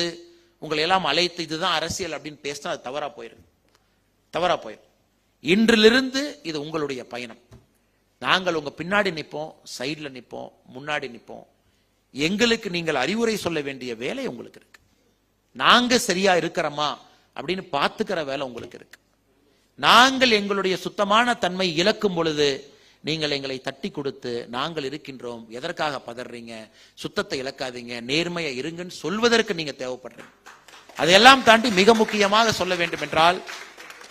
வந்து உங்களை எல்லாம் அழைத்து இதுதான் அரசியல் அப்படின்னு பேசினா அது தவறா போயிடும் தவறா போயிடும் இன்றிலிருந்து இது உங்களுடைய பயணம். நாங்கள் உங்க பின்னாடி நிற்போம் சைடில் நிற்போம் முன்னாடி நிற்போம். எங்களுக்கு நீங்கள் அறிவுரை சொல்ல வேண்டிய வேலை உங்களுக்கு இருக்கு. நாங்க சரியா இருக்கிறோமா அப்படின்னு பார்த்துக்கிற வேலை உங்களுக்கு இருக்கு. நாங்கள் எங்களுடைய சுத்தமான தன்மை இழக்கும் பொழுது நீங்கள் எங்களை தட்டி கொடுத்து நாங்கள் இருக்கின்றோம் எதற்காக பதறீங்க? சுத்தத்தை இழக்காதீங்க நேர்மையை இருங்கன்னு சொல்வதற்கு நீங்க தேவைப்படுறீங்க. அதையெல்லாம் தாண்டி மிக முக்கியமாக சொல்ல வேண்டும் என்றால்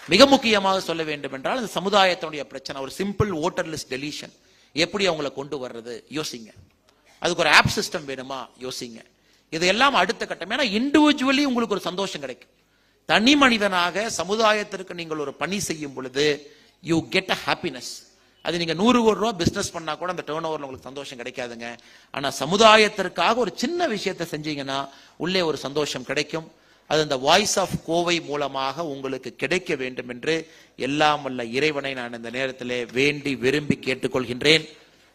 மிக முக்கியமாக சொல்ல வேண்டும் என்றால் இந்த சமுதாயத்தினுடைய பிரச்சனை ஒரு சிம்பிள் ஓட்டர் லிஸ்ட் டெலிஷன் எப்படி அவங்களை கொண்டு வர்றது? யோசிங்க. அதுக்கு ஒரு ஆப் சிஸ்டம் வேணுமா? யோசிங்க. இதெல்லாம் அடுத்த கட்டம். ஏன்னா இண்டிவிஜுவலி உங்களுக்கு ஒரு சந்தோஷம் கிடைக்கும். தனி மனிதனாக சமுதாயத்திற்கு நீங்கள் ஒரு பணி செய்யும் பொழுது யூ கெட் அ ஹாப்பினஸ் அது நீங்க நூறு கோடி ரூபா பிசினஸ் பண்ணா கூட அந்த டேர்ன் ஓவர்ல உங்களுக்கு சந்தோஷம் கிடைக்காதுங்க. ஆனா சமுதாயத்திற்காக ஒரு சின்ன விஷயத்தை செஞ்சீங்கன்னா உள்ளே ஒரு சந்தோஷம் கிடைக்கும். அது அந்த வாய்ஸ் ஆஃப் கோவை மூலமாக உங்களுக்கு கிடைக்க வேண்டும் என்று எல்லாம் வல்ல இறைவனை நான் இந்த நேரத்தில் வேண்டி விரும்பி கேட்டுக்கொள்கின்றேன்.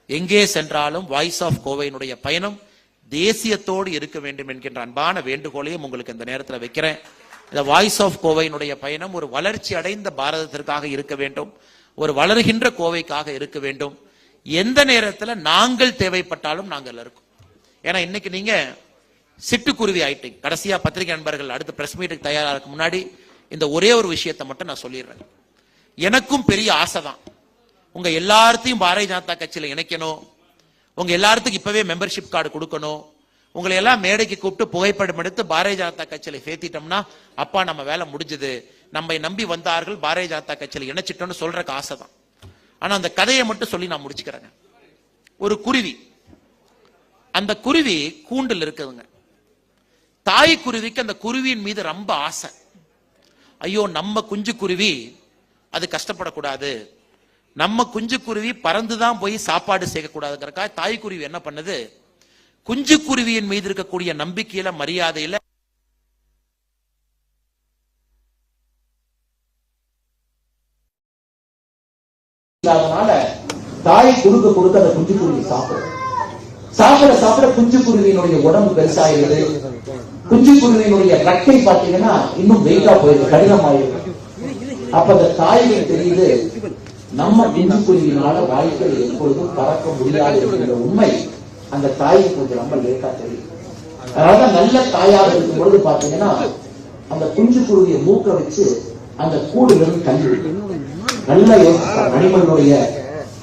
எங்கே சென்றாலும் வாய்ஸ் ஆஃப் கோவையினுடைய பயணம் தேசியத்தோடு இருக்க வேண்டும் என்கின்ற அன்பான வேண்டுகோளையும் உங்களுக்கு இந்த நேரத்தில் வைக்கிறேன். இந்த வாய்ஸ் ஆஃப் கோவையினுடைய பயணம் ஒரு வளர்ச்சி அடைந்த பாரதத்திற்காக இருக்க வேண்டும். ஒரு வளர்கின்ற கோவைக்காக இருக்க வேண்டும். எந்த நேரத்தில் நாங்கள் தேவைப்பட்டாலும் நாங்கள் இருக்கோம். ஏன்னா இன்னைக்கு நீங்க சிட்டுக்குருவி ஆயிட்டீங்க. கடைசியா பத்திரிகை நண்பர்கள் அடுத்த பிரஸ் மீட்டுக்கு தயாராக இருக்க முன்னாடி இந்த ஒரே ஒரு விஷயத்தை மட்டும் நான் சொல்லிடுறேன். எனக்கும் பெரிய ஆசை தான் உங்க எல்லார்த்தையும் பாரதிய ஜனதா கட்சியில இணைக்கணும். உங்க எல்லாத்துக்கும் இப்பவே மெம்பர்ஷிப் கார்டு கொடுக்கணும். உங்களை எல்லாம் மேடைக்கு கூப்பிட்டு புகைப்படம் எடுத்து பாரதிய ஜனதா கட்சியில சேர்த்திட்டோம்னா அப்பா நம்ம வேலை முடிஞ்சது. நம்மை நம்பி வந்தார்கள் பாரதிய ஜனதா கட்சியில இணைச்சிட்டோம்னு சொல்றக்கு ஆசை தான் ஆனா அந்த கதையை மட்டும் சொல்லி நான் முடிச்சுக்கிறேங்க. ஒரு குருவி. அந்த குருவி கூண்டில் இருக்குதுங்க. தாய் குருவிக்கு அந்த குருவியின் மீது ரொம்ப ஆசை. ஐயோ நம்ம குஞ்சு குருவி அது கஷ்டப்படக்கூடாது. நம்ம குஞ்சு குருவி பறந்து தான் போய் சாப்பாடு சேர்க்கக்கூடாதுங்கிறக்கா தாய் குருவி என்ன பண்ணுது? குஞ்சு குருவியின் மீது இருக்கக்கூடிய நம்பிக்கையில மரியாதையில இல்லாதனால தாய் கொடுக்க கொடுக்க அந்த குஞ்சு குருவி சாப்பிடும். சாப்பிட சாப்பிட குஞ்சு குருவியினுடைய உடம்பு பெருசாயிருது. குஞ்சு குருவியினுடைய ரெக்கை பாத்தீங்கன்னா இன்னும் வெயிட்டா போயிருது கடினமாயிருக்கு அப்ப அந்த தாய்கள் தெரியுது நம்ம குஞ்சு குருவியினால வாய்க்கள் எப்பொழுதும் பறக்க முடியாது என்கிற உண்மை அந்த தாய்க்கு கொஞ்சம் ரொம்ப லேட்டா தெரியும் அதனால நல்ல தாயாக இருக்கும் பொழுது பாத்தீங்கன்னா அந்த குஞ்சு குருவியை மூக்க வச்சு அந்த கூடுல இருந்து நல்லா யோசிப்பார் மணிமனுடைய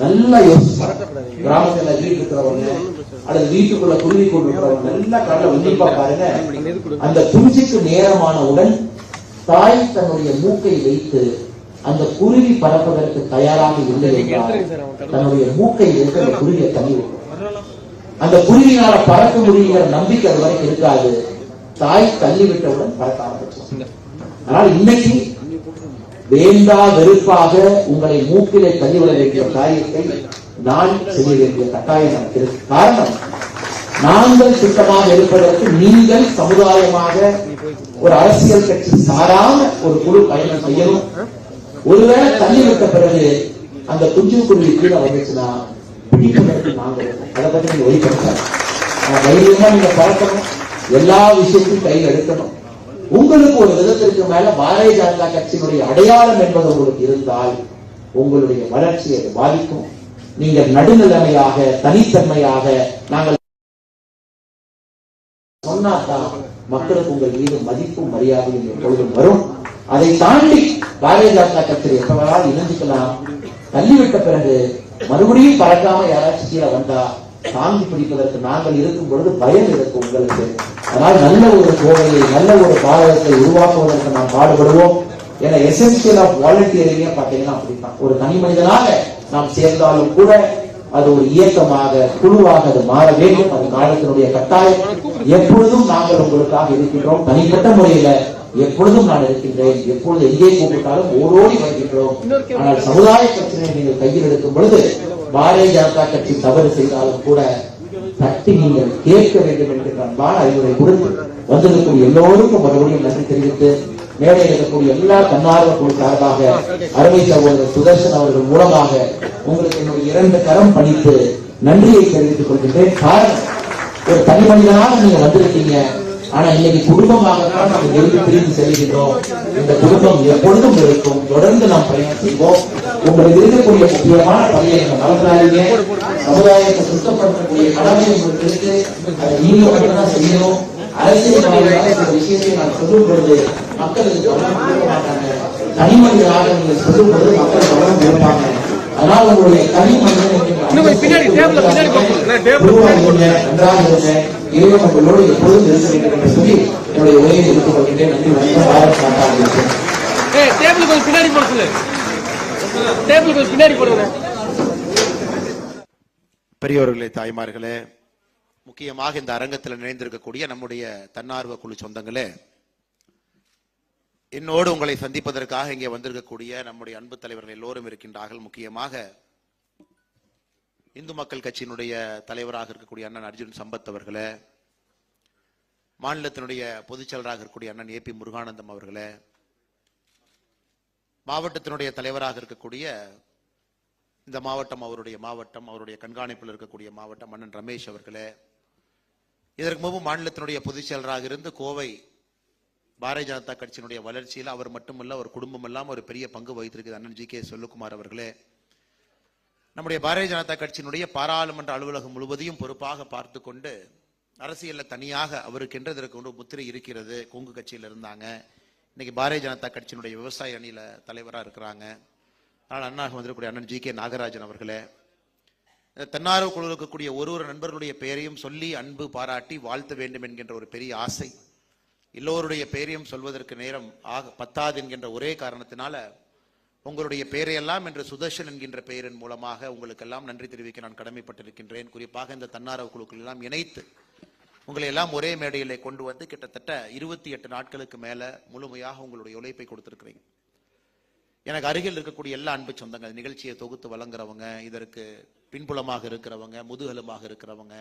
நல்லா யோசிப்பார் கிராமத்துல வீடு இருக்கிறவங்க அல்லது வீட்டுக்குள்ள குருவி கொண்டிருக்கிறவங்க நல்லா கடல உன்னிப்பா பாருங்க. அந்த குஞ்சுக்கு நேரமானவுடன் தாய் தன்னுடைய மூக்கை வைத்து அந்த குருவி பறப்பதற்கு தயாராக இல்லை என்றால் தன்னுடைய மூக்கை வைத்து அந்த குருவியை தள்ளி விடும் அந்த குருவினால பறக்க முடியுங்கிற நம்பிக்கை அது வரைக்கும் இருக்காது. தாய் தள்ளிவிட்டவுடன் பறக்க ஆரம்பிச்சோம் ஆனால் இன்னைக்கு வேண்டா வெறுப்பாக உங்களை மூக்கிலே தள்ளிவிட வேண்டிய காரியத்தை நான் செய்ய வேண்டிய கட்டாயம். எனக்கு காரணம் நாங்கள் சுத்தமாக இருப்பதற்கு நீங்கள் சமுதாயமாக ஒரு அரசியல் கட்சி சாராம ஒரு குழு பயணம் செய்யணும். ஒருவேளை தள்ளிவிட்ட பிறகு அந்த குஞ்சு குருவி கீழே வந்துச்சுன்னா பிடிப்பதற்கு நாங்கள் அதை பற்றி நீங்க ஒளிப்படுத்தாது தைரியமா நீங்க பறக்கணும் எல்லா விஷயத்தையும் கையில் எடுக்கணும். உங்களுக்கு ஒரு விதத்திற்கு மேல பாரதிய ஜனதா கட்சியினுடைய அடையாளம் என்பது உங்களுக்கு இருந்தால் உங்களுடைய வளர்ச்சியை அது பாதிக்கும். நீங்கள் நடுநிலைமையாக தனித்தன்மையாக நாங்கள் சொன்னாதான் மக்களுக்கு உங்கள் மீது மதிப்பும் மரியாதையும் எப்பொழுதும் வரும். அதை தாண்டி பாரதிய ஜனதா கட்சியில் எப்பவரால் இணைஞ்சுக்கலாம். தள்ளிவிட்ட பிறகு மறுபடியும் பறக்காம யாராச்சும் கீழே வந்தா தாங்கி பிடிப்பதற்கு நாங்கள் இருக்கும் பொழுது பயம் இருக்கும் உங்களுக்கு. அதனால் நல்ல ஒரு கோவையை நல்ல ஒரு பாரதத்தை உருவாக்குவதற்கு நாம் பாடுபடுவோம் ஏன்னா எசென்சியல் ஆஃப் வாலண்டியரிங்க பாத்தீங்கன்னா அப்படித்தான். ஒரு தனி மனிதனாக நாம் சேர்ந்தாலும் கூட அது ஒரு இயக்கமாக குழுவாக அது மாற வேண்டும். அது காலத்தினுடைய கட்டாயம். எப்பொழுதும் நாங்கள் உங்களுக்காக இருக்கின்றோம். தனிப்பட்ட முறையில எப்பொழுதும் நான் இருக்கின்றேன். எப்பொழுது எங்கே கூப்பிட்டாலும் ஓடோடி வருகின்றோம். ஆனால் சமுதாய பிரச்சனையை நீங்கள் கையில் எடுக்கும் பொழுது பாரதிய ஜனதா கட்சி தவறு செய்தாலும் கூட தட்டி நீங்கள் கேட்க வேண்டும் என்கின்ற அன்பான அறிவுரை கொடுத்து வந்திருக்கும் எல்லோருக்கும் மறுபடியும் நன்றி தெரிவித்து மேடையில் இருக்கக்கூடிய எல்லா தன்னார்வ குழு சார்பாக அருமை சகோதரர் சுதர்சன் அவர்கள் மூலமாக உங்களுக்கு என்னுடைய இரண்டு கரம் பணித்து நன்றியை தெரிவித்துக் கொள்கின்றேன். காரணம் ஒரு தனி மனிதனாக நீங்க வந்திருக்கீங்க. ஆனா இன்னைக்கு குடும்பமாகத்தான் நம்ம இருந்து பிரிந்து செல்கின்றோம். இந்த குடும்பம் எப்பொழுதும் இருக்கும். தொடர்ந்து நாம் பயணம் செய்வோம் உங்களுக்கு இருக்கக்கூடிய முக்கியமான பணியை நீங்க மறந்துடாதீங்க. சமுதாயத்தை சுத்தப்படுத்தக்கூடிய கடமை உங்களுக்கு இருக்கு. அதை நீங்க மட்டும்தான் செய்யணும். அரசியல்வாதிகளாக இந்த விஷயத்தை நான் சொல்லும் பொழுது மக்கள் இதுக்கு கவனம் கொடுக்க மாட்டாங்க. தனி மனிதராக நீங்க சொல்லும் பொழுது மக்கள் கவனம் கொடுப்பாங்க. அதனால உங்களுடைய தனி மனிதன் நன்றாக இருங்க. இறைவன் உங்களோடு எப்பொழுதும் இருக்க வேண்டும் என்று சொல்லி என்னுடைய உரையை எடுத்துக் கொள்கின்றேன். நன்றி வணக்கம். பாரத் மாதா பின்னாடி போட சொல்லு. டேபிள் பின்னாடி போடுங்க. பெரியோர்களே தாய்மார்களே முக்கியமாக இந்த அரங்கத்தில் நினைந்திருக்கக்கூடிய நம்முடைய தன்னார்வ குழு சொந்தங்களே என்னோடு உங்களை சந்திப்பதற்காக இங்கே வந்திருக்கக்கூடிய நம்முடைய அன்பு தலைவர்கள் எல்லோரும் இருக்கின்றார்கள். முக்கியமாக இந்து மக்கள் கட்சியினுடைய தலைவராக இருக்கக்கூடிய அண்ணன் அர்ஜுன் சம்பத் அவர்களே மாநிலத்தினுடைய பொதுச்செயலராக இருக்கக்கூடிய அண்ணன் ஏ பி முருகானந்தம் அவர்களே மாவட்டத்தினுடைய தலைவராக இருக்கக்கூடிய இந்த மாவட்டம் அவருடைய மாவட்டம் அவருடைய கண்காணிப்பில் இருக்கக்கூடிய மாவட்டம் அண்ணன் ரமேஷ் அவர்களே இதற்கு முன்பு மாநிலத்தினுடைய பொதுச் செயலராக இருந்து கோவை பாரதிய ஜனதா கட்சியினுடைய வளர்ச்சியில் அவர் மட்டுமல்ல ஒரு குடும்பம் எல்லாம் ஒரு பெரிய பங்கு வகித்திருக்கிறது அண்ணன் ஜி கே செல்வகுமார் அவர்களே. நம்முடைய பாரதிய ஜனதா கட்சியினுடைய பாராளுமன்ற அலுவலகம் முழுவதையும் பொறுப்பாக பார்த்து கொண்டு அரசியலில் தனியாக அவருக்கென்றதற்கு ஒன்று ஒரு முத்திரை இருக்கிறது கொங்கு கட்சியில் இருந்தாங்க. இன்னைக்கு பாரதிய ஜனதா கட்சியினுடைய விவசாய அணியில தலைவராக இருக்கிறாங்க. ஆனால் அண்ணாக வந்திருக்கக்கூடிய அண்ணன் ஜி கே நாகராஜன் அவர்களே தன்னார்வ குழு இருக்கக்கூடிய ஒரு ஒரு நண்பர்களுடைய பெயரையும் சொல்லி அன்பு பாராட்டி வாழ்த்த வேண்டும் என்கின்ற ஒரு பெரிய ஆசை. எல்லோருடைய பெயரையும் சொல்வதற்கு நேரம் ஆக பத்தாது என்கின்ற ஒரே காரணத்தினால உங்களுடைய பெயரையெல்லாம் என்று சுதர்ஷன் என்கின்ற பெயரின் மூலமாக உங்களுக்கெல்லாம் நன்றி தெரிவிக்க நான் கடமைப்பட்டிருக்கின்றேன். குறிப்பாக இந்த தன்னார்வ குழுக்கள் எல்லாம் இணைத்து உங்களை எல்லாம் ஒரே மேடையிலே கொண்டு வந்து கிட்டத்தட்ட இருபத்தி எட்டு நாட்களுக்கு மேல முழுமையாக உங்களுடைய உழைப்பை கொடுத்திருக்கிறீங்க. எனக்கு அருகில் இருக்கக்கூடிய எல்லா அன்பு சொந்தங்கள் நிகழ்ச்சியை தொகுத்து வழங்குறவங்க இதற்கு பின்புலமாக இருக்கிறவங்க முதுகெலும்பாக இருக்கிறவங்க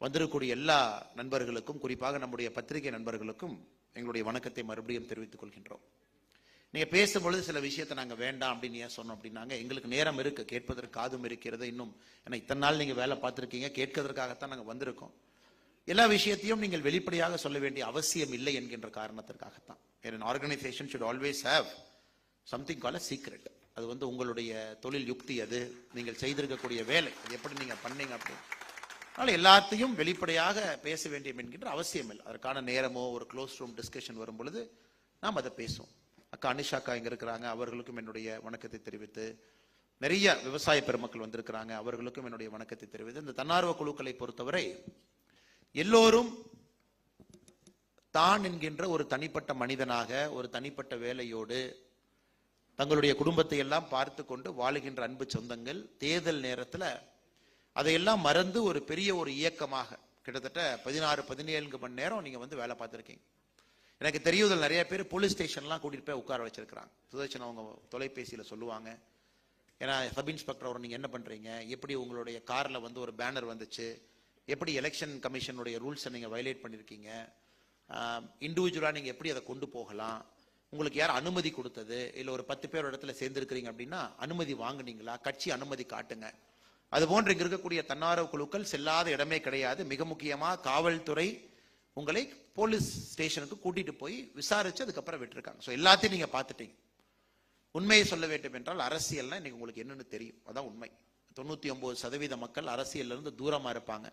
வந்திருக்கக்கூடிய எல்லா நண்பர்களுக்கும் குறிப்பாக நம்முடைய பத்திரிகை நண்பர்களுக்கும் எங்களுடைய வணக்கத்தை மறுபடியும் தெரிவித்துக் கொள்கின்றோம். நீங்க பேசும்பொழுது சில விஷயத்தை நாங்க வேண்டாம் அப்படின்னு ஏன் சொன்னோம் அப்படின்னாங்க எங்களுக்கு நேரம் இருக்கு கேட்பதற்கு காதும் இருக்கிறது இன்னும் ஏன்னா இத்தனை நாள் நீங்க வேலை பார்த்துருக்கீங்க கேட்கறதுக்காகத்தான் நாங்க வந்திருக்கோம். எல்லா விஷயத்தையும் நீங்கள் வெளிப்படையாக சொல்ல வேண்டிய அவசியம் இல்லை என்கின்ற காரணத்திற்காகத்தான். Organisation should always have something call secret அது வந்து உங்களுடைய தொழில் யுக்தி அது. நீங்கள் செய்திருக்கக்கூடிய வேலை. அது எப்படி நீங்கள் பண்ணீங்க அப்படின்னு அதனால் எல்லாத்தையும் வெளிப்படையாக பேச வேண்டியம் என்கின்ற அவசியம் இல்லை. அதற்கான நேரமோ ஒரு க்ளோஸ் ரூம் டிஸ்கஷன் வரும் பொழுது நாம் அதை பேசுவோம். அக்கா அனிஷா அக்கா இருக்கிறாங்க. அவர்களுக்கும் என்னுடைய வணக்கத்தை தெரிவித்து நிறைய விவசாய பெருமக்கள் வந்திருக்கிறாங்க. அவர்களுக்கும் என்னுடைய வணக்கத்தை தெரிவித்து இந்த தன்னார்வ குழுக்களை பொறுத்தவரை எல்லோரும் தான் என்கின்ற ஒரு தனிப்பட்ட மனிதனாக ஒரு தனிப்பட்ட வேலையோடு தங்களுடைய குடும்பத்தை எல்லாம் பார்த்து கொண்டு வாழுகின்ற அன்பு சொந்தங்கள் தேர்தல் நேரத்தில் அதையெல்லாம் மறந்து ஒரு பெரிய ஒரு இயக்கமாக கிட்டத்தட்ட பதினாறு பதினேழு மணி நேரம் நீங்கள் வந்து வேலை பார்த்துருக்கீங்க. எனக்கு தெரியுதில் நிறைய பேர் போலீஸ் ஸ்டேஷன்லாம் கூட்டிகிட்டு போய் உட்கார வச்சிருக்கிறாங்க. சுதர்ஷன் அவங்க தொலைபேசியில் சொல்லுவாங்க. ஏன்னா சப் இன்ஸ்பெக்டர் அவர் நீங்கள் என்ன பண்ணுறீங்க எப்படி உங்களுடைய காரில் வந்து ஒரு பேனர் வந்துச்சு? எப்படி எலெக்ஷன் கமிஷனுடைய ரூல்ஸை நீங்கள் வயலேட் பண்ணியிருக்கீங்க இண்டிவிஜுவலாக நீங்கள் எப்படி அதை கொண்டு போகலாம்? உங்களுக்கு யார் அனுமதி கொடுத்தது? இல்லை ஒரு பத்து பேர் இடத்துல சேர்ந்துருக்கிறீங்க அப்படின்னா அனுமதி வாங்குனீங்களா? கட்சி அனுமதி காட்டுங்க. அது போன்று இருக்கக்கூடிய தன்னார்வ குழுக்கள் செல்லாத இடமே கிடையாது. மிக முக்கியமாக காவல்துறை உங்களை போலீஸ் ஸ்டேஷனுக்கு கூட்டிட்டு போய் விசாரிச்சு அதுக்கப்புறம் விட்டுருக்காங்க. ஸோ எல்லாத்தையும் நீங்கள் பார்த்துட்டீங்க. உண்மையை சொல்ல வேண்டும் என்றால் அரசியல்னா இன்னைக்கு உங்களுக்கு என்னன்னு தெரியும். அதான் உண்மை. தொண்ணூற்றி ஒம்பது சதவீத மக்கள் அரசியல்லேருந்து தூரமாக இருப்பாங்க.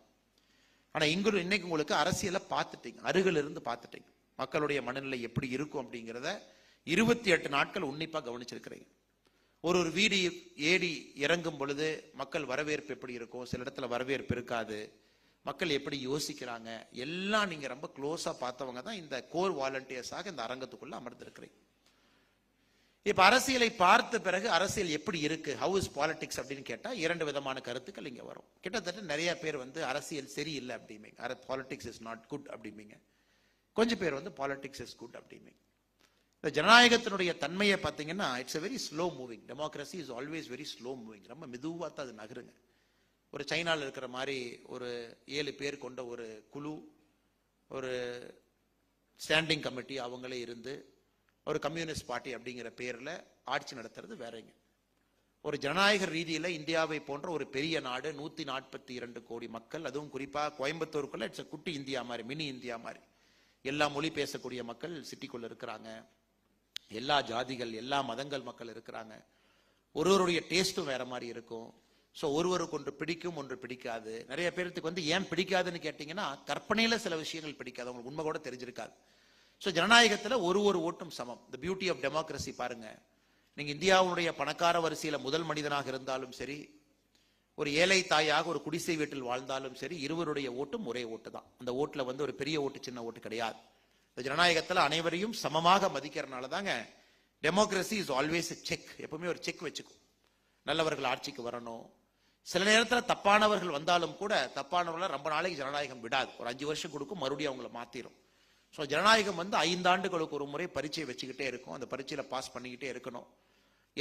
ஆனா இங்கு இன்னைக்கு உங்களுக்கு அரசியலை பார்த்துட்டீங்க. அருகில் இருந்து பார்த்துட்டீங்க. மக்களுடைய மனநிலை எப்படி இருக்கும் அப்படிங்கிறத இருபத்தி எட்டு நாட்கள் உன்னிப்பா கவனிச்சிருக்கிறீங்க. ஒரு ஒரு வீடு ஏடி இறங்கும் பொழுது மக்கள் வரவேற்பு எப்படி இருக்கும்? சில இடத்துல வரவேற்பு இருக்காது. மக்கள் எப்படி யோசிக்கிறாங்க? எல்லாம் நீங்க ரொம்ப க்ளோஸா பார்த்தவங்க தான் இந்த கோர் வாலண்டியர்ஸாக இந்த அரங்கத்துக்குள்ள அமர்ந்திருக்கிறீங்க. இப்ப அரசியலை பார்த்த பிறகு அரசியல் எப்படி இருக்கு? ஹவு இஸ் பாலிடிக்ஸ் அப்படின்னு கேட்டா இரண்டு விதமான கருத்துக்கள் இங்க வரும். கிட்டத்தட்ட நிறைய பேர் வந்து அரசியல் சரியில்லை அப்படிம்பீங்க. பாலிடிக்ஸ் இஸ் நாட் குட் அப்படிம்பிங்க. கொஞ்சம் பேர் வந்து பாலிடிக்ஸ் இஸ் குட் அப்படிம்பீங்க. இந்த ஜனநாயகத்தினுடைய தன்மையை பார்த்தீங்கன்னா it's a very slow moving democracy is always very slow moving ரொம்ப மெதுவாக தான் அது நகருங்க. ஒரு சைனாவில் இருக்கிற மாதிரி ஒரு ஏழு பேர் கொண்ட ஒரு குழு ஒரு ஸ்டாண்டிங் கமிட்டி அவங்களே இருந்து ஒரு கம்யூனிஸ்ட் பார்ட்டி அப்படிங்கிற பேரில் ஆட்சி நடத்துறது வேறங்க. ஒரு ஜனநாயக ரீதியில் இந்தியாவை போன்ற ஒரு பெரிய நாடு நூற்றி நாற்பத்தி இரண்டு கோடி மக்கள் அதுவும் குறிப்பாக கோயம்புத்தூருக்குள்ள இட்ஸ் குட்டி இந்தியா மாதிரி மினி இந்தியா மாதிரி. எல்லா மொழி பேசக்கூடிய மக்கள் சிட்டிக்குள்ளே இருக்கிறாங்க. எல்லா ஜாதிகள் எல்லா மதங்கள் மக்கள் இருக்கிறாங்க. ஒருவருடைய டேஸ்ட்டும் வேற மாதிரி இருக்கும். ஸோ ஒருவருக்கு ஒன்று பிடிக்கும் ஒன்று பிடிக்காது. நிறைய பேர்த்துக்கு வந்து ஏன் பிடிக்காதுன்னு கேட்டிங்கன்னா கற்பனையில் சில விஷயங்கள் பிடிக்காது. அவங்களுக்கு உண்மை கூட தெரிஞ்சிருக்காது. ஸோ ஜனநாயகத்தில் ஒரு ஒரு ஓட்டும் சமம். த பியூட்டி ஆஃப் டெமோக்ரஸி பாருங்க. நீங்க இந்தியாவுடைய பணக்கார வரிசையில் முதல் மனிதனாக இருந்தாலும் சரி ஒரு ஏழை தாயாக ஒரு குடிசை வீட்டில் வாழ்ந்தாலும் சரி இருவருடைய ஓட்டும் ஒரே ஓட்டு தான். அந்த ஓட்டில் வந்து ஒரு பெரிய ஓட்டு சின்ன ஓட்டு கிடையாது. இந்த ஜனநாயகத்தில் அனைவரையும் சமமாக மதிக்கிறனால தாங்க டெமோக்ரஸி இஸ் ஆல்வேஸ் செக் எப்பவுமே ஒரு செக் வச்சுக்கும். நல்லவர்கள் ஆட்சிக்கு வரணும். சில நேரத்தில் தப்பானவர்கள் வந்தாலும் கூட தப்பானவர்களை ரொம்ப நாளைக்கு ஜனநாயகம் விடாது. ஒரு அஞ்சு வருஷம் கொடுக்கும் மறுபடியும் அவங்கள மாத்திரும். ஸோ ஜனநாயகம் வந்து ஐந்தாண்டுகளுக்கு ஒரு முறை பரீட்சை வச்சுக்கிட்டே இருக்கும். அந்த பரீட்சையில பாஸ் பண்ணிக்கிட்டே இருக்கணும்.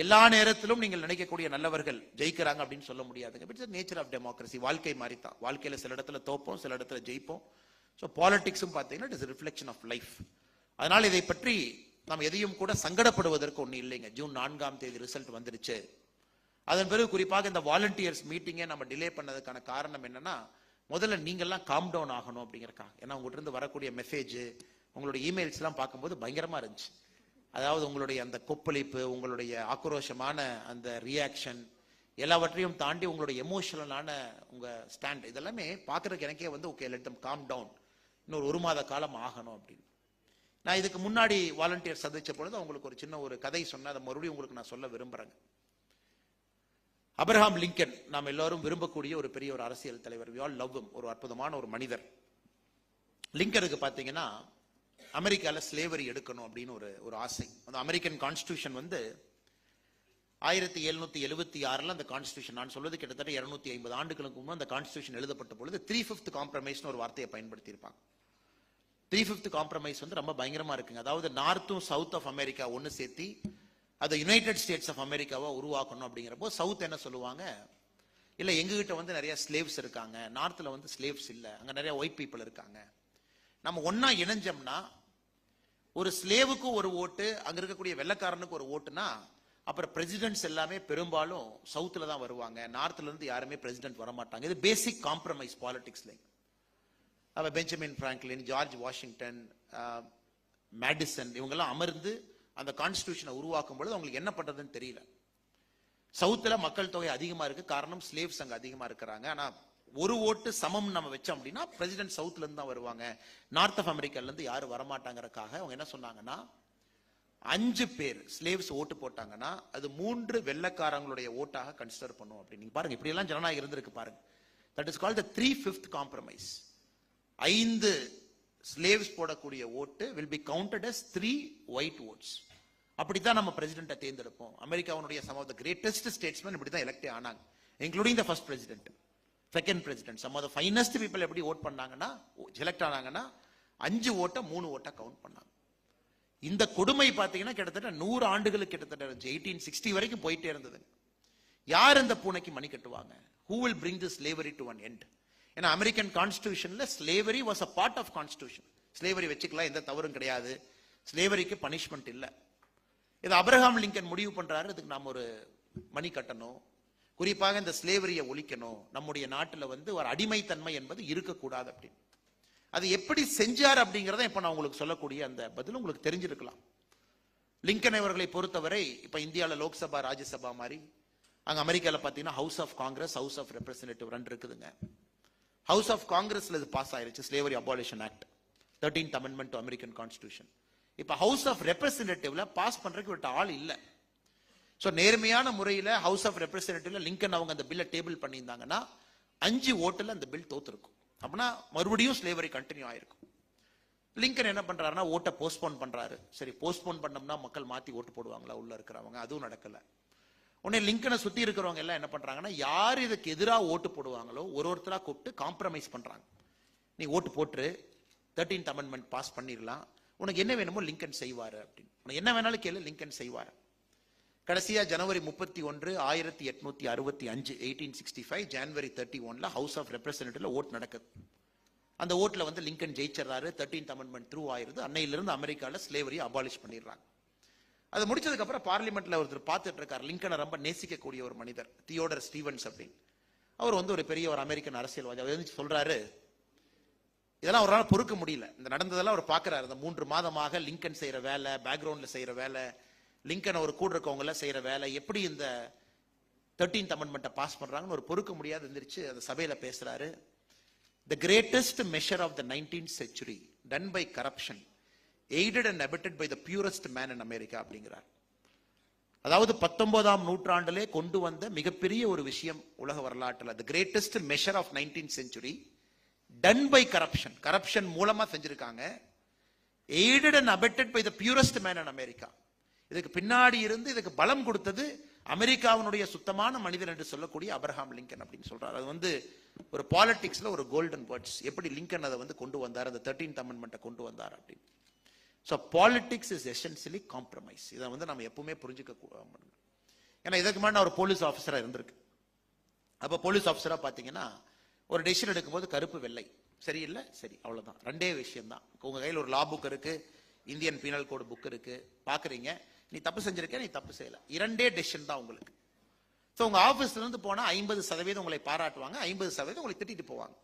எல்லா நேரத்திலும் நீங்கள் நினைக்கக்கூடிய நல்லவர்கள் ஜெயிக்கிறாங்க அப்படின்னு சொல்ல முடியாதுங்க. இட்ஸ் நேச்சர் ஆஃப் டெமோக்ரஸி வாழ்க்கை மாதிரி தான் வாழ்க்கையில் சில இடத்துல தோப்போம் சில இடத்துல ஜெயிப்போம். ஸோ பாலிடிக்ஸும் பார்த்தீங்கன்னா it is reflection of life அதனால் இதை பற்றி நாம் எதையும் கூட சங்கடப்படுவதற்கு ஒன்றும் இல்லைங்க. ஜூன் நான்காம் தேதி ரிசல்ட் வந்துருச்சு. அதன் பிறகு குறிப்பாக இந்த வாலண்டியர்ஸ் மீட்டிங்கை நம்ம டிலே பண்ணதுக்கான காரணம் என்னன்னா முதல்ல நீங்கள்லாம் காம் டவுன் ஆகணும் அப்படிங்கிறக்காக. ஏன்னா உங்கள்கிட்ட இருந்து வரக்கூடிய மெசேஜ் உங்களுடைய இமெயில்ஸ் எல்லாம் பார்க்கும்போது பயங்கரமா இருந்துச்சு. அதாவது உங்களுடைய அந்த கொப்பளிப்பு உங்களுடைய ஆக்ரோஷமான அந்த ரியாக்ஷன் எல்லாவற்றையும் தாண்டி உங்களுடைய எமோஷனலான உங்க ஸ்டாண்ட் இதெல்லாமே பார்க்கறதுக்கு எனக்கே வந்து okay let them calm down இன்னொரு ஒரு மாத காலம் ஆகணும் அப்படின்னு. நான் இதுக்கு முன்னாடி வாலண்டியர் சந்திச்ச பொழுது அவங்களுக்கு ஒரு சின்ன ஒரு கதை சொன்னேன். அதை மறுபடியும் உங்களுக்கு நான் சொல்ல விரும்புகிறேங்க அப்ரஹாம் லிங்கன் நாம் எல்லாரும் விரும்பக்கூடிய ஒரு பெரிய ஒரு அரசியல் தலைவர். வி ஆல் லவ் ஒரு அற்புதமான ஒரு மனிதர். லிங்கனுக்கு பார்த்தீங்கன்னா அமெரிக்காவில் ஸ்லேவரி எடுக்கணும் அப்படின்னு ஒரு ஒரு ஆசை. அந்த அமெரிக்கன் கான்ஸ்டியூஷன் வந்து ஆயிரத்தி எழுநூத்தி எழுபத்தி ஆறில் அந்த கான்ஸ்டியூஷன் நான் சொல்வது கிட்டத்தட்ட இருநூத்தி ஐம்பது ஆண்டுகளுக்கு முன்பு அந்த கான்ஸ்டியூஷன் எழுதப்பட்ட பொழுது த்ரீ ஃபிஃப்த் காம்ப்ரமைஸ்னு ஒரு வார்த்தையை பயன்படுத்தியிருப்பாங்க. த்ரீ ஃபிஃப்த் காம்ப்ரமைஸ் வந்து ரொம்ப பயங்கரமாக இருக்குங்க. அதாவது நார்த்தும் சவுத் ஆஃப் அமெரிக்கா ஒன்று சேர்த்தி அதை யுனைடெட் ஸ்டேட்ஸ் ஆஃப் அமெரிக்காவா உருவாக்கணும் அப்படிங்கிறப்போ சவுத் என்ன சொல்லுவாங்க? இல்லை எங்ககிட்ட வந்து நிறைய ஸ்லேவ்ஸ் இருக்காங்க. நார்த்தில் வந்து ஸ்லேவ்ஸ் இல்லை. அங்கே நிறைய ஒயிட் பீப்புள் இருக்காங்க. நம்ம ஒன்னா இணைஞ்சோம்னா ஒரு ஸ்லேவுக்கு ஒரு ஓட்டு அங்கே இருக்கக்கூடிய வெள்ளக்காரனுக்கு ஒரு ஓட்டுனா அப்புறம் பிரசிடென்ட்ஸ் எல்லாமே பெரும்பாலும் சவுத்தில் தான் வருவாங்க. நார்த்தில் இருந்து யாருமே பிரசிடென்ட் வர மாட்டாங்க இது பேசிக் காம்ப்ரமைஸ் பாலிடிக்ஸ்ல அவ Benjamin Franklin George Washington Madison இவங்கெல்லாம் அமர்ந்து அந்த கான்ஸ்டியூஷனை உருவாக்கும் பொழுது அவங்களுக்கு என்ன பண்றதுன்னு தெரியல. சவுத்துல மக்கள் தொகை அதிகமா இருக்கு. காரணம் ஸ்லேவ்ஸ் அங்க அதிகமா இருக்கிறாங்க. ஆனா ஒரு ஓட்டு சமம் நம்ம வச்சோம் அப்படின்னா பிரசிடென்ட் சவுத்ல இருந்து தான் வருவாங்க. நார்த் ஆஃப் அமெரிக்கால இருந்து யாரும் வரமாட்டாங்கறக்காக அவங்க என்ன சொன்னாங்கன்னா அஞ்சு பேர் ஸ்லேவ்ஸ் ஓட்டு போட்டாங்கன்னா அது மூன்று வெள்ளக்காரங்களுடைய ஓட்டாக கன்சிடர் பண்ணும் அப்படின்னு. நீங்க பாருங்க இப்படி எல்லாம் ஜனநாயகம் இருந்திருக்கு பாருங்க. That is call the three fifth compromise ஐந்து ஸ்லேவ்ஸ் போடக்கூடிய vote will be counted as three white votes அப்படித்தான் நம்ம பிரசிடென்ட்டை தேர்ந்தெடுப்போம். அமெரிக்காவுடைய some of the greatest statesman இப்படி தான் எலெக்டே ஆனாங்க including the first president second president some of the finest people எப்படி ஓட் பண்ணாங்கன்னா செலக்ட் ஆனாங்கன்னா அஞ்சு ஓட்டை மூணு ஓட்டை கவுண்ட் பண்ணாங்க. இந்த கொடுமை பார்த்தீங்கன்னா கிட்டத்தட்ட நூறு ஆண்டுகளுக்கு கிட்டத்தட்ட இருந்துச்சு. எயிட்டீன் சிக்ஸ்டி வரைக்கும் போயிட்டே இருந்தது யார் இந்த பூனைக்கு மணி கட்டுவாங்க? Who will bring the slavery to one end ஏன்னா American கான்ஸ்டியூஷன்ல slavery was a part of constitution slavery வச்சுக்கலாம் எந்த தவறும் கிடையாது. ஸ்லேவரிக்கு பனிஷ்மெண்ட் இல்லை. இது அப்ரஹாம் லிங்கன் முடிவு பண்றாரு இதுக்கு நாம் ஒரு மணி கட்டணும். குறிப்பாக இந்த ஸ்லேவரியை ஒழிக்கணும். நம்முடைய நாட்டில் வந்து ஒரு அடிமைத்தன்மை என்பது இருக்கக்கூடாது அப்படின்னு. அது எப்படி செஞ்சார் அப்படிங்கிறத இப்போ நான் உங்களுக்கு சொல்லக்கூடிய அந்த பதில் உங்களுக்கு தெரிஞ்சிருக்கலாம். லிங்கன் அவர்களை பொறுத்தவரை இப்போ இந்தியாவில் லோக்சபா ராஜ்யசபா மாதிரி அங்கே அமெரிக்காவில் பார்த்தீங்கன்னா house of Congress house of representative ரெண்டு இருக்குதுங்க. ஹவுஸ் ஆஃப் காங்கிரஸ்ல இது பாஸ் ஆயிருச்சு slavery abolition act thirteenth amendment to American constitution இப்ப ஹவுஸ் ஆஃப் ரெப்ரஸன்டேட்டிவ்ல பாஸ் பண்றதுக்கு விட்ட ஆள் இல்லை. ஸோ நேர்மையான முறையில் ஹவுஸ் ஆஃப் ரெப்ரஸன்டேட்டிவ்ல லிங்கன் அவங்க அந்த பில்லை டேபிள் பண்ணியிருந்தாங்கன்னா அஞ்சு ஓட்டில் அந்த பில் தோத்துருக்கும். அப்படின்னா மறுபடியும் ஸ்லேவரி கண்டினியூ ஆயிருக்கும். லிங்கன் என்ன பண்றாருன்னா ஓட்டை போஸ்ட்போன் பண்றாரு. சரி போஸ்ட்போன் பண்ணோம்னா மக்கள் மாத்தி ஓட்டு போடுவாங்களா உள்ள இருக்கிறவங்க? அதுவும் நடக்கல. உடனே லிங்கனை சுத்தி இருக்கிறவங்க எல்லாம் என்ன பண்றாங்கன்னா யார் இதுக்கு எதிராக ஓட்டு போடுவாங்களோ ஒரு ஒருத்தராக கூப்பிட்டு காம்ப்ரமைஸ் பண்றாங்க. நீ ஓட்டு போட்டு தேர்டீன்த் அமெண்ட்மெண்ட் பாஸ் பண்ணிடலாம் உனக்கு என்ன வேணுமோ லிங்கன் செய்வார் அப்படின்னு. உனக்கு என்ன வேணாலும் கேளு லிங்கன் செய்வார். கடைசியா ஜனவரி முப்பத்தி ஒன்று ஆயிரத்தி எட்நூத்தி அறுபத்தி அஞ்சு eighteen sixty five January thirty ஒன்ல ஹவுஸ் ஆஃப் ரெப்ரசன்டேட்டிவ்ல ஓட் நடக்குது. அந்த ஓட்டில் வந்து லிங்கன் ஜெயிச்சிடறாரு தேர்ட்டீன்த் அமெண்ட்மெண்ட் த்ரூ ஆயிருது. அன்னையிலிருந்து அமெரிக்காவில் ஸ்லேவரி அபாலிஷ் பண்ணிடுறாங்க அது முடிச்சதுக்கப்புறம் பார்லிமெண்ட்டில் பார்லிமெண்ட்ல ஒருத்தர் பார்த்துட்டு இருக்கார் லிங்கனை ரொம்ப நேசிக்கக்கூடிய ஒரு மனிதர் தியோடர் ஸ்டீவன்ஸ் அப்படின்னு. அவர் வந்து ஒரு பெரிய ஒரு அமெரிக்கன் அரசியல்வாதி. அவர் வந்து சொல்றாரு இதெல்லாம் அவரால் பொறுக்க முடியல. இந்த நடந்ததெல்லாம் அவர் பார்க்குறாரு. இந்த மூன்று மாதமாக லிங்கன் செய்கிற வேலை பேக்ரவுண்டில் செய்கிற வேலை லிங்கன் அவர் கூட இருக்கவங்களாம் செய்கிற வேலை எப்படி இந்த தேர்ட்டீன்த் அமெண்ட்மெண்ட்டை பாஸ் பண்ணுறாங்கன்னு ஒரு பொறுக்க முடியாது எந்திரிச்சு அந்த சபையில் பேசுகிறாரு the greatest measure of the nineteen century done by corruption aided and abetted by the purest man in America அப்படிங்கிறார். அதாவது பத்தொன்பதாம் நூற்றாண்டிலே கொண்டு வந்த மிகப்பெரிய ஒரு விஷயம் உலக வரலாற்றில். The greatest measure of nineteen century done by corruption corruption மூலமா செஞ்சிருக்காங்க. Aided and abetted by the purest man in America இதுக்கு பின்னாடி இருந்து இதுக்கு பலம் கொடுத்தது அமெரிக்காவினுடைய சுத்தமான மனிதன் என்று சொல்லக்கூடிய அப்ரஹாம் லிங்கன் அப்படின்னு சொல்றாரு. அது வந்து ஒரு பாலிடிக்ஸ்ல ஒரு கோல்டன் வேர்ட்ஸ் எப்படி லிங்கன் அதை வந்து கொண்டு வந்தார்? அந்த தேர்ட்டீன்த் அமெண்ட்மெண்ட்டை கொண்டு வந்தார் அப்படின்னு. So politics is essentially compromise இதை வந்து நம்ம எப்பவுமே புரிஞ்சுக்க ஏன்னா இதுக்கு முன்னாடி நான் ஒரு போலீஸ் ஆஃபீஸராக இருந்திருக்கு அப்போ போலீஸ் ஆஃபீஸராக பார்த்தீங்கன்னா ஒரு டெசிஷன் எடுக்கும்போது கருப்பு வெள்ளை. சரியில்லை? சரி அவ்வளோதான் ரெண்டே விஷயம் தான் கையில் ஒரு லா புக் இருக்குது இந்தியன் பீனல் கோடு புக் இருக்குது பார்க்குறீங்க நீ தப்பு செஞ்சிருக்க நீ தப்பு செய்யலை. இரண்டே டெசிஷன் தான் உங்களுக்கு. ஸோ உங்கள் ஆஃபீஸ்லேருந்து போனால் ஐம்பது சதவீதம் உங்களை பாராட்டுவாங்க ஐம்பது சதவீதம் உங்களை திட்டிட்டு போவாங்க.